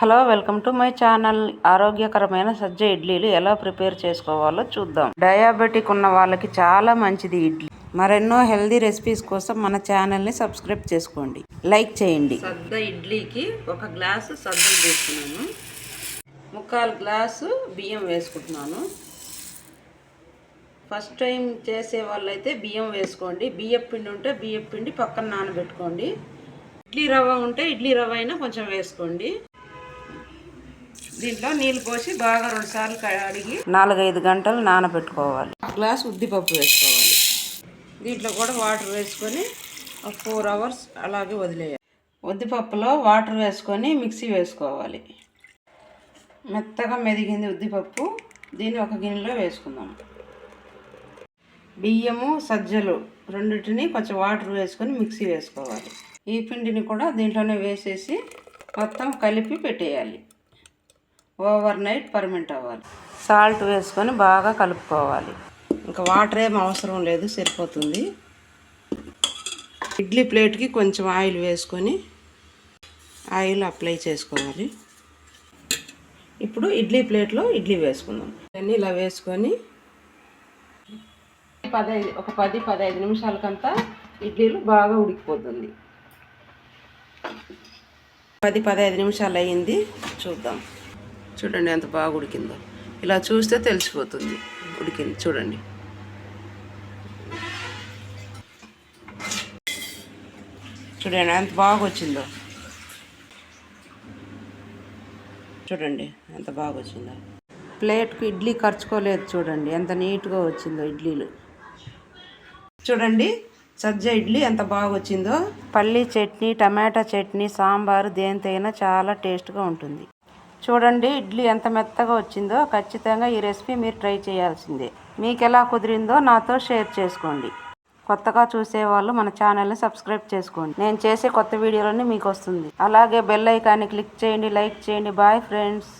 Hello welcome to my channel. ఆరోగ్యకరమైన సజ్జ ఇడ్లీలు ఎలా ప్రిపేర్ చేసుకోవాలో చూద్దాం. డయాబెటిక్ ఉన్న వాళ్ళకి చాలా మంచిది ఇడ్లీ. మరెన్నో హెల్దీ రెసిపీస్ కోసం మన ఛానల్ని సబ్స్క్రైబ్ చేసుకోండి. లైక్ చేయండి. సద్ద ఇడ్లీకి ఒక గ్లాసు సద్దలు తీసుకున్నాను. ముక్కాలు గ్లాసు బియ్యం వేసుకుంటున్నాను. ఫస్ట్ టైం చేసే వాళ్ళైతే బియ్యం వేసుకోండి. బియ్యం పిండి ఉంటే బియ్యం పిండి పక్కన నానబెట్టుకోండి. ఇడ్లీ రవ్వ ఉంటే ఇడ్లీ రవ్వ అయినా కొంచెం వేసుకోండి. దీంట్లో నీళ్ళు పోసి బాగా రెండు సార్లు కడిగి నాలుగైదు గంటలు నానబెట్టుకోవాలి. గ్లాస్ ఉద్దిపప్పు వేసుకోవాలి. దీంట్లో కూడా వాటర్ వేసుకొని ఒక ఫోర్ అవర్స్ అలాగే వదిలేయాలి. ఉద్దిపప్పులో వాటర్ వేసుకొని మిక్సీ వేసుకోవాలి. మెత్తగా మెదిగింది ఉద్దిపప్పు దీన్ని ఒక గిన్నెలో వేసుకుందాం. బియ్యము సజ్జలు రెండింటిని కొంచెం వాటర్ వేసుకొని మిక్సీ వేసుకోవాలి. ఈ పిండిని కూడా దీంట్లోనే వేసేసి మొత్తం కలిపి పెట్టేయాలి. ఓవర్ నైట్ పర్మెంట్ అవ్వాలి. సాల్ట్ వేసుకొని బాగా కలుపుకోవాలి. ఇంకా వాటర్ ఏం అవసరం లేదు సరిపోతుంది. ఇడ్లీ ప్లేట్కి కొంచెం ఆయిల్ వేసుకొని ఆయిల్ అప్లై చేసుకోవాలి. ఇప్పుడు ఇడ్లీ ప్లేట్లో ఇడ్లీ వేసుకుందాం. అన్నీ ఇలా వేసుకొని పదహైదు ఒక పది పదహైదు నిమిషాలకంతా ఇడ్లీలు బాగా ఉడికిపోతుంది. పది పదహైదు నిమిషాలు అయ్యింది చూద్దాం. చూడండి ఎంత బాగా ఉడికిందో. ఇలా చూస్తే తెలిసిపోతుంది ఉడికింది. చూడండి. చూడండి ఎంత బాగా వచ్చిందో. చూడండి ఎంత బాగా వచ్చిందో. ప్లేట్కి ఇడ్లీ ఖర్చుకోలేదు చూడండి. ఎంత నీట్గా వచ్చిందో ఇడ్లీలు. చూడండి. సజ్జ ఇడ్లీ ఎంత బాగా వచ్చిందో పల్లీ చట్నీ టమాటా చట్నీ సాంబారు దేనితైనా చాలా టేస్ట్గా ఉంటుంది. చూడండి ఇడ్లీ ఎంత మెత్తగా వచ్చిందో ఖచ్చితంగా ఈ రెసిపీ మీరు ట్రై చేయాల్సిందే. మీకు ఎలా కుదిరిందో నాతో షేర్ చేసుకోండి. కొత్తగా చూసేవాళ్ళు మన ఛానల్ని సబ్స్క్రైబ్ చేసుకోండి. నేను చేసే కొత్త వీడియోలన్నీ మీకు వస్తుంది. అలాగే బెల్ ఐకాన్ని క్లిక్ చేయండి లైక్ చేయండి. Bye friends.